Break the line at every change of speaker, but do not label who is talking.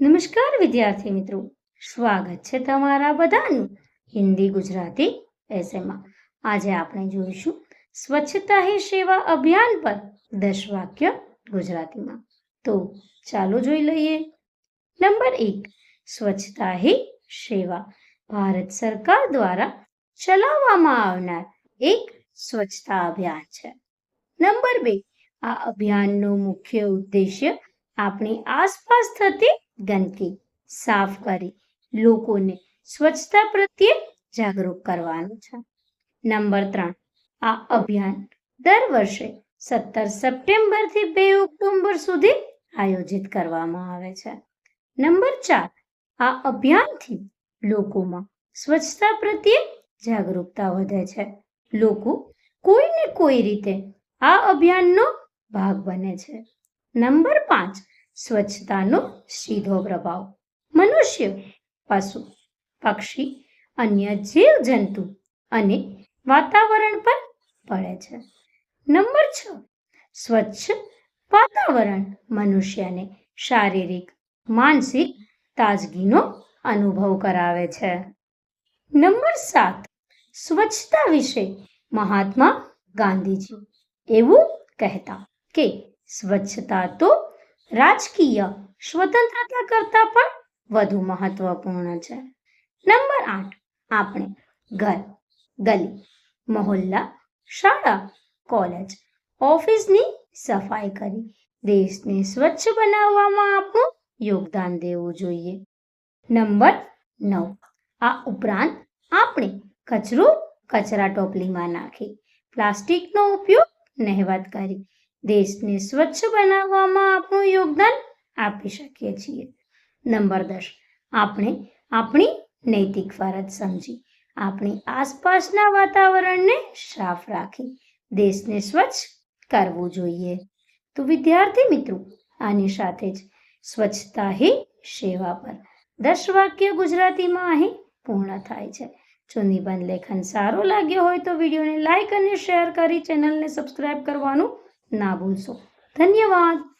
નમસ્કાર વિદ્યાર્થી મિત્રો. સ્વાગત છે તમારા બધાનું હિન્દી ગુજરાતી એસેમાં આજે આપણે જોઈશું સ્વચ્છતા હી સેવા અભિયાન પર દસ વાક્ય ગુજરાતીમાં. તો ચાલો જોઈ લઈએ. નંબર એક, સ્વચ્છતા હી સેવા. ભારત સરકાર દ્વારા ચલાવવામાં આવનાર એક સ્વચ્છતા અભિયાન છે. નંબર બે, આ અભિયાનનો મુખ્ય ઉદ્દેશ્ય આપણી આસપાસ થતી ગંદકી સાફ કરી લોકોને સ્વચ્છતા પ્રત્યે જાગૃત કરવાનું છે. નંબર ત્રણ, આ અભિયાન દર વર્ષે સત્તર સપ્ટેમ્બરથી બે ઓક્ટોબર સુધી આયોજિત કરવામાં આવે છે. નંબર ચાર, આ અભિયાનથી લોકોમાં સ્વચ્છતા પ્રત્યે જાગૃતતા વધે છે. લોકો કોઈને કોઈ રીતે આ અભિયાનનો ભાગ બને છે. નંબર પાંચ સ્વચ્છતાનો સીધો પ્રભાવ. મનુષ્ય, પશુ, પક્ષી, અન્ય જીવજંતુ અને વાતાવરણ પર પડે છે. નંબર છ. સ્વચ્છ વાતાવરણ મનુષ્યને શારીરિક, માનસિક તાજગીનો અનુભવ કરાવે છે. નંબર સાત. સ્વચ્છતા વિશે મહાત્મા ગાંધીજી એવું કહેતા કે સ્વચ્છતા તો રાજકીય સ્વતંત્રતા કરતાં પણ વધુ મહત્વપૂર્ણ છે. નંબર આઠ, આપણે ઘર, ગલી, મહોલ્લા, શાળા, કોલેજ, ઓફિસની સફાઈ કરી, દેશને સ્વચ્છ બનાવવામાં આપણું યોગદાન દેવું જોઈએ. નંબર નવ, આ ઉપરાંત આપણે કચરો કચરા ટોપલીમાં નાખી, પ્લાસ્ટિકનો ઉપયોગ નહેવત કરી દેશને સ્વચ્છ બનાવવામાં આપણું યોગદાન આપી શકીએ છીએ. નંબર દસ, આપણે આપણી નૈતિક ફરજ સમજી, આપણી આસપાસના વાતાવરણને સાફ રાખી, દેશને સ્વચ્છ કરવું જોઈએ. તો વિદ્યાર્થી મિત્રો, આની સાથે જ સ્વચ્છતા હી સેવા પર દસ વાક્ય ગુજરાતીમાં અહીં પૂર્ણ થાય છે. જો નિબંધ લેખન સારો લાગ્યો હોય તો વિડીયોને લાઈક અને શેર કરી ચેનલને સબસ્ક્રાઇબ કરવાનું ના ભૂલશો. ધન્યવાદ.